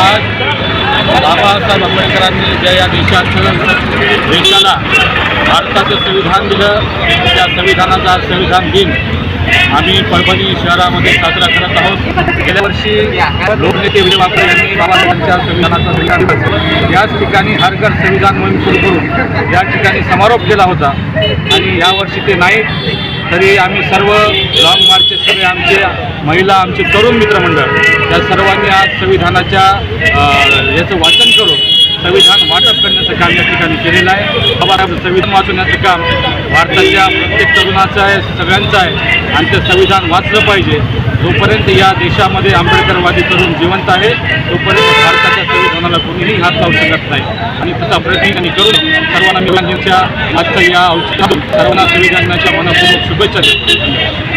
आज बाबासाहेब आंबेडकरांनी ज्या या देशाचं देशाला भारताचं संविधान दिलं त्या संविधानाचा संविधान दिन आम्ही परभणी शहरामध्ये साजरा करत आहोत. गेल्या वर्षी लोकनेते विजय बापरे यांनी बाबासाहेबांच्या संविधानाचा संविधान याच ठिकाणी हर संविधान मोहीम सुरू करून या ठिकाणी समारोप केला होता. आणि यावर्षी ते नाही तरी आम्ही सर्व लॉंग मार्चचे सगळे आमचे महिला आमचे तरुण मित्रमंडळ त्या सर्वांनी आज संविधानाच्या याचं वाचन करून संविधान वाटप करण्याचं काम या ठिकाणी केलेलं आहे. आपण संविधान वाचवण्याचं काम भारताच्या प्रत्येक तरुणाचं आहे सगळ्यांचं आहे. आणि ते संविधान वाचलं पाहिजे. जोपर्यंत या देशामध्ये आंबेडकरवादी तरुण जिवंत आहे तोपर्यंत भारताच्या संविधानाला कोणीही हात लावू शकत नाही. आणि तसा प्रयत्न त्यांनी करून सर्वांना मी गांधींच्या आजच्या या औषधातून सर्वांना संविधानाच्या मनापूर्वक शुभेच्छा देतो.